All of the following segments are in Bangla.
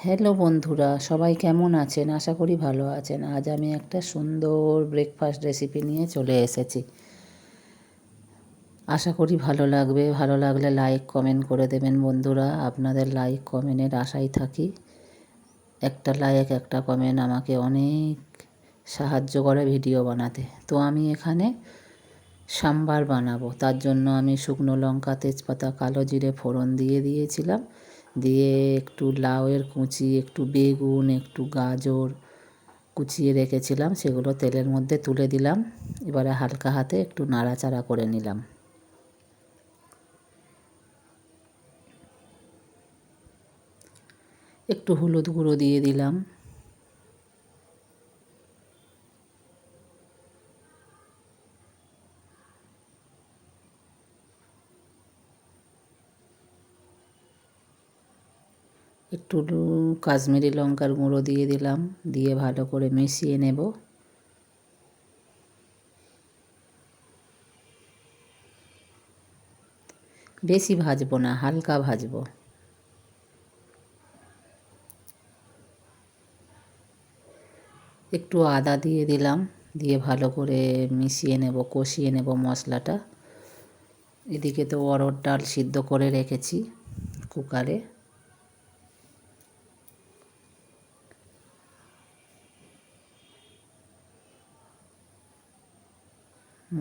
হ্যালো বন্ধুরা, সবাই কেমন আছেন? আশা করি ভালো আছেন। আজ আমি একটা সুন্দর ব্রেকফাস্ট রেসিপি নিয়ে চলে এসেছি। আশা করি ভালো লাগবে। ভালো লাগলে লাইক কমেন্ট করে দেবেন বন্ধুরা। আপনাদের লাইক কমেন্টের আশাই থাকি। একটা লাইক একটা কমেন্ট আমাকে অনেক সাহায্য করে ভিডিও বানাতে। তো আমি এখানে সাম্বার বানাবো। তার জন্য আমি শুকনো লঙ্কা, তেজপাতা, কালো জিরে, ফোড়ন দিয়ে দিয়েছিলাম। দিয়ে একটু লাউয়ের কুচি, একটু বেগুন, একটু গাজর কুচিয়ে রেখেছিলাম, সেগুলো তেলের মধ্যে তুলে দিলাম। এবারে হালকা হাতে একটু নাড়াচাড়া করে নিলাম। একটু হলুদ গুঁড়ো দিয়ে দিলাম একটু কাশ্মীরি লঙ্কার গুঁড়ো দিয়ে দিলাম, দিয়ে ভালো করে মিশিয়ে নেব। বেশি ভাজবো না, হালকা ভাজবো। একটু আদা দিয়ে দিলাম, দিয়ে ভালো করে মিশিয়ে নেব, কষিয়ে নেব মশলাটা। এদিকে তো অরড় ডাল সিদ্ধ করে রেখেছি কুকারে।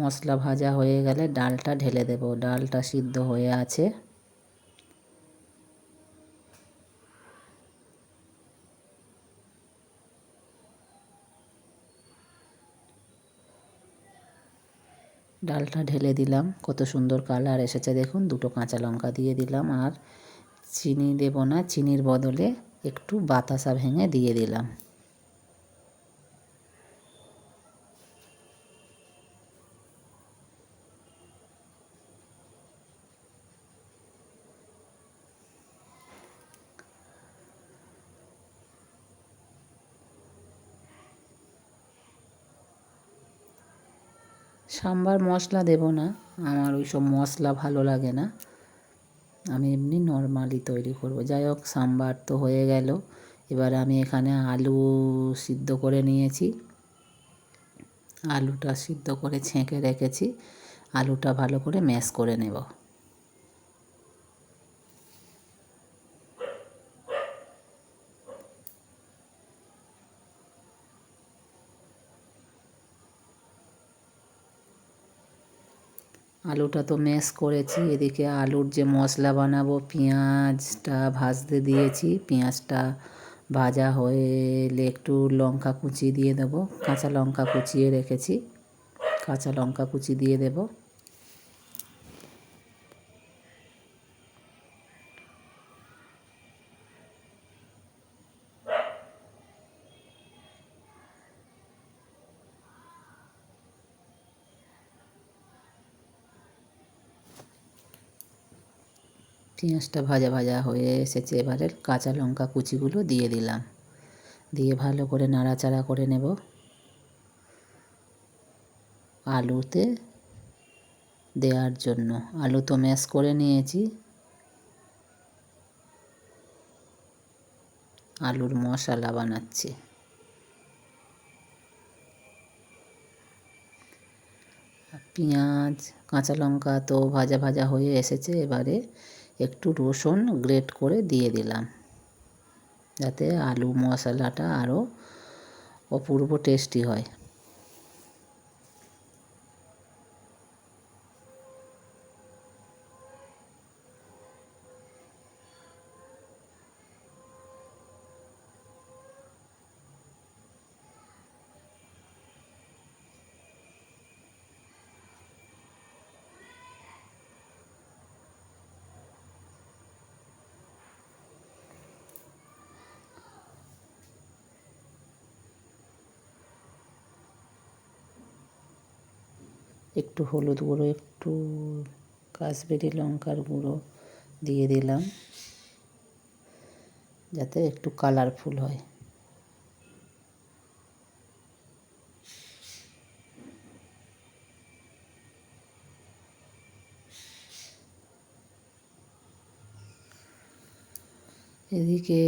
মশলা ভাজা হয়ে গেলে ডালটা ঢেলে দেব। ডালটা সিদ্ধ হয়ে আছে। ডালটা ঢেলে দিলাম। কত সুন্দর কালার এসেছে দেখুন। দুটো কাঁচা লঙ্কা দিয়ে দিলাম আর চিনি দেব না, চিনির বদলে একটু বাতাসা ভেঙে দিয়ে দিলাম। সাম্বার মশলা দেব না। আমার ওই সব মশলা ভালো লাগে না। আমি এমনি নর্মালি তৈরি করব। যাই হোক, সাম্বার তো হয়ে গেল। এবার আমি এখানে আলু সিদ্ধ করে নিয়েছি। আলুটা সিদ্ধ করে ছেঁকে রেখেছি। আলুটা ভালো করে ম্যাশ করে নেব। আলুটা তো ম্যাশ করেছি। এদিকে আলুর যে মশলা বানাবো, পেঁয়াজটা ভাজতে দিয়েছি। পেঁয়াজটা ভাজা হয়ে এলে একটু লঙ্কা কুচি দিয়ে দেবো। কাঁচা লঙ্কা কুচিয়ে রেখেছি। কাঁচা লঙ্কা কুচি দিয়ে দেবো। পেঁয়াজটা ভাজা ভাজা হয়ে এসেছে। এবারে কাঁচা লঙ্কা কুচিগুলো দিয়ে দিলাম। দিয়ে ভালো করে নাড়াচাড়া করে নেব। আলুতে দেওয়ার জন্য। আলু তো ম্যাশ করে নিয়েছি। আলুর মশলা বানাচ্ছি। পেঁয়াজ, কাঁচা লঙ্কা তো ভাজা ভাজা হয়ে এসেছে। এবারে একটু রসুন গ্রেট করে দিয়ে দিলাম। যাতে আলু মশলাটা আরও অপূর্ব টেস্টি হয়। একটু হলুদ গুঁড়ো একটু কাশ্মীরি লঙ্কার গুঁড়ো দিয়ে দিলাম যাতে একটু কালারফুল হয়। এদিকে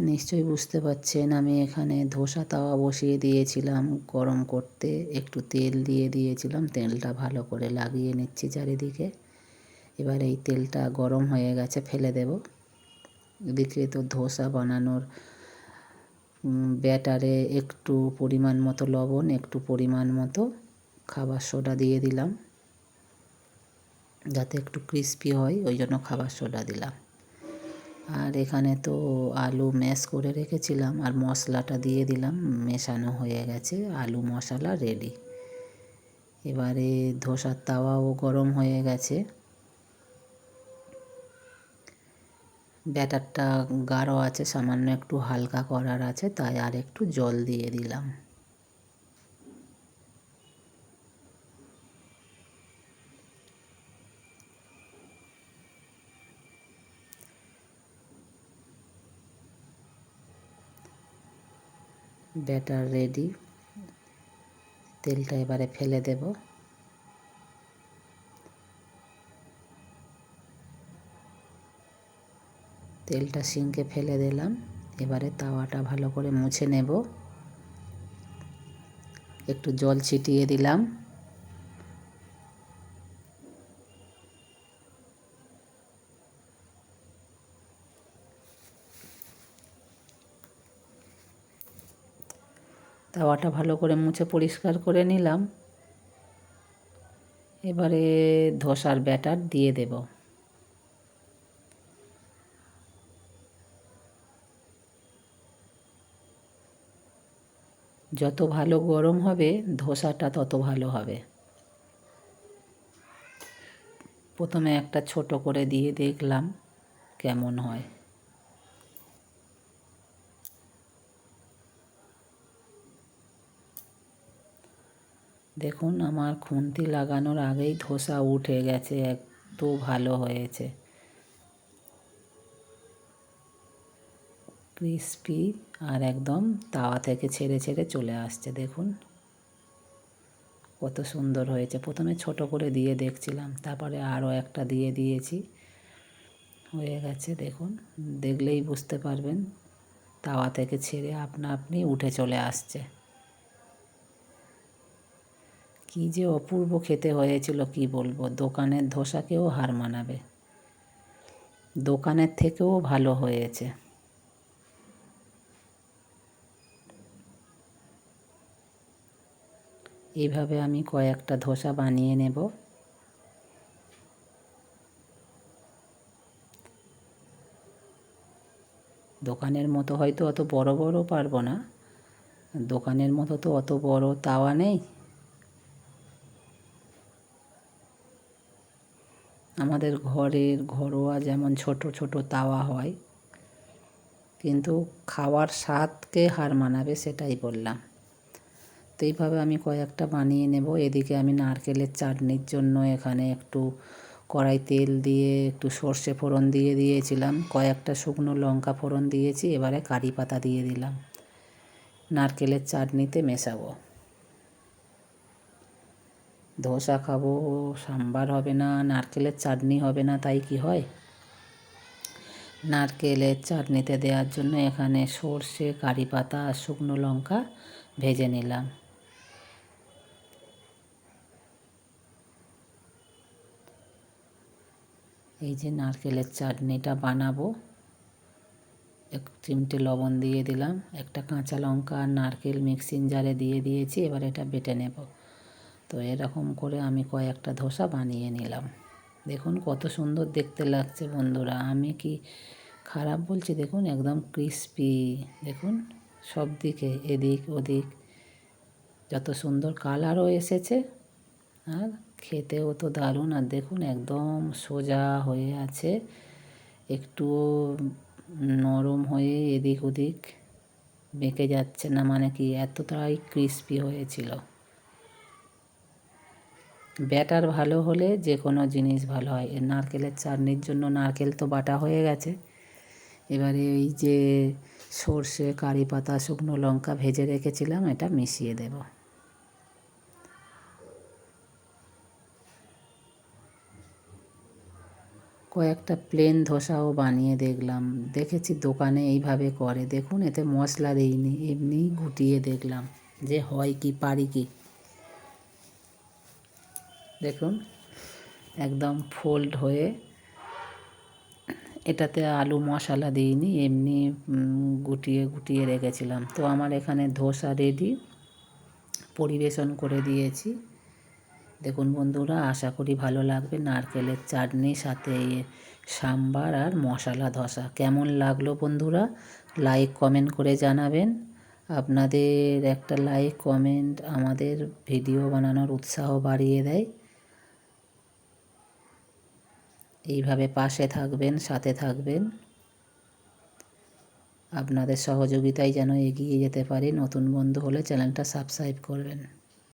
নিশ্চয়ই বুঝতে পারছেন, আমি এখানে ধোসা তাওয়া বসিয়ে দিয়েছিলাম গরম করতে। একটু তেল দিয়ে দিয়েছিলাম, তেলটা ভালো করে লাগিয়ে নিচ্ছি চারিদিকে। এবার এই তেলটা গরম হয়ে গেছে, ফেলে দেব। এদিকে তো ধোসা বানানোর ব্যাটারে একটু পরিমাণ মতো লবণ, একটু পরিমাণ মতো খাবার সোডা দিয়ে দিলাম। যাতে একটু ক্রিস্পি হয়, ওই জন্য খাবার সোডা দিলাম। আর এখানে তো আলু ম্যাশ করে রেখেছিলাম আর মশলাটা দিয়ে দিলাম, মেশানো হয়ে গেছে, আলু মশলা রেডি এবারে ধোসার তাওয়াও গরম হয়ে গেছে। ব্যাটারটা গাঢ় আছে, সামান্য একটু হালকা করার আছে, তাই আর একটু জল দিয়ে দিলাম। Batter ready. তেলটা এবারে ফেলে দেব। তেলটা সিঙ্কে ফেলে দিলাম। এবারে তাওয়াটা ভালো করে মুছে নেব। একটু জল ছিটিয়ে দিলাম। তাওয়াটা ভালো করে মুছে পরিষ্কার করে নিলাম। এবারে ধোসার ব্যাটার দিয়ে দেব। যত ভালো গরম হবে, ধোসাটা তত ভালো হবে। প্রথমে একটা ছোট করে দিয়ে দেখলাম কেমন হয়। দেখুন, আমার খুন্তি লাগানোর আগেই ধোসা উঠে গেছে, এত ভালো হয়েছে। ক্রিসপি আর একদম তাওয়া থেকে ছেড়ে ছেড়ে চলে আসছে, দেখুন। কত সুন্দর হয়েছে। প্রথমে ছোট করে দিয়ে দেখছিলাম, তারপরে আরও একটা দিয়ে দিয়েছি। হয়ে গেছে, দেখুন। দেখলেই বুঝতে পারবেন, তাওয়া থেকে ছেড়ে আপনা আপনি উঠে চলে আসছে। কি যে অপূর্ব খেতে হয়েছিল, কি বলব? দোকানের ধোসাকেও হার মানাবে। দোকানের থেকেও ভালো হয়েছে। এইভাবে আমি কয়েকটা ধোসা বানিয়ে নেব। দোকানের মতো হয়তো অত বড় বড় পারব না। দোকানের মতো তো অত বড় তাওয়া নেই। আমাদের ঘরের ঘরোয়া যেমন ছোট ছোট তাওয়া হয়, কিন্তু খাওয়ার স্বাদকে হার মানাবে সেটাই বললাম। তো এইভাবে আমি কয়েকটা বানিয়ে নেব। এদিকে আমি নারকেলের চাটনির জন্য এখানে একটু কড়াই তেল দিয়ে, একটু সর্ষে ফোড়ন দিয়ে দিয়েছিলাম। কয়েকটা শুকনো লঙ্কা ফোড়ন দিয়েছি। এবারে কারি পাতা দিয়ে দিলাম। নারকেলের চাটনিতে মেশাবো। ধোসা খাব, সাম্বার হবে না, নারকেলের চাটনি হবে না, তাই কি হয়? নারকেলের চাটনিতে দেওয়ার জন্য এখানে সর্ষে, কারি পাতা আর শুকনো লঙ্কা ভেজে নিলাম। এই যে নারকেলের চাটনিটা বানাবো, এক চিমটে লবণ দিয়ে দিলাম, একটা কাঁচা লঙ্কা আর নারকেল মিক্সিং জারে দিয়ে দিয়েছি, এবার এটা বেটে নেব। তো এরকম করে আমি কয়েকটা ধোসা বানিয়ে নিলাম। দেখুন কত সুন্দর দেখতে লাগছে বন্ধুরা। আমি কি খারাপ বলছি? দেখুন একদম ক্রিস্পি দেখুন সব দিকে এদিক ওদিক যত সুন্দর কালারও এসেছে, আর খেতেও তো দারুণ। আর দেখুন একদম সোজা হয়ে আছে, একটুও নরম হয়ে এদিক ওদিক বেঁকে যাচ্ছে না মানে কি এতটাই ক্রিস্পি হয়েছিল। ব্যাটার ভালো হলে যে কোনো জিনিস ভালো হয়। নারকেলের চাটনির জন্য নারকেল তো বাটা হয়ে গেছে। এবারে এই যে সর্ষে কারি পাতা শুকনো লঙ্কা ভেজে রেখেছিলাম, এটা মিশিয়ে দেব। কয়েকটা প্লেন ধোসাও বানিয়ে দেখলাম। দেখেছি দোকানে এইভাবে করে। দেখুন, এতে মশলা দিইনি, এমনি গুটিয়ে দেখলাম যে হয় কি, পারি কি। দেখুন, একদম ফোল্ড হয়ে এটাতে আলু মশলা দিইনি, এমনি গুটিয়ে গুটিয়ে রেখেছিলাম। তো আমার এখানে ধোসা রেডি পরিবেশন করে দিয়েছি। দেখুন বন্ধুরা, আশা করি ভালো লাগবে। নারকেলের চাটনি, সাথে সাম্বার আর মশলা ধসা। কেমন লাগল বন্ধুরা? লাইক কমেন্ট করে জানাবেন। আপনাদের একটা লাইক কমেন্ট আমাদের ভিডিও বানানোর উৎসাহ বাড়িয়ে দেয়। এইভাবে পাশে থাকবেন, সাথে থাকবেন। আপনাদের সহযোগিতায় যেন এগিয়ে যেতে পারি। নতুন বন্ধু হলে চ্যানেলটা সাবস্ক্রাইব করবেন।